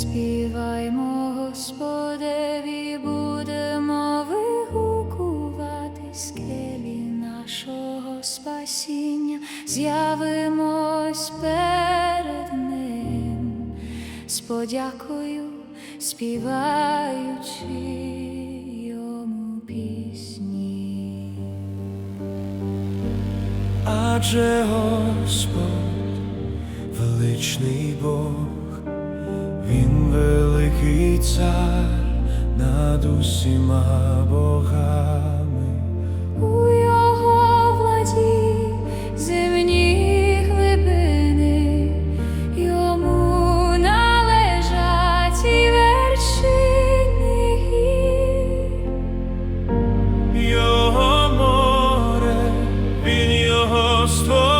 Заспіваймо Господеві, будемо вигукувати скелі нашого спасіння, з'явимось перед ним. З подякою, співаючи йому пісні. Адже Господь величний Бог, Він великий цар над усіма богами. У його владі земні глибини, йому належать і вершини гір. Його море, Він його створив,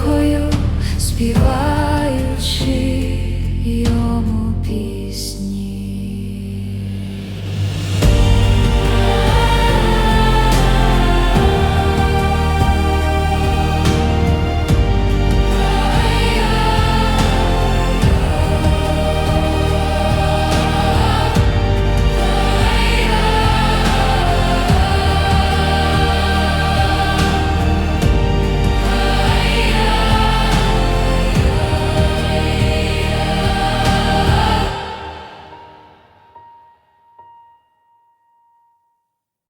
подякою, співаючи йому.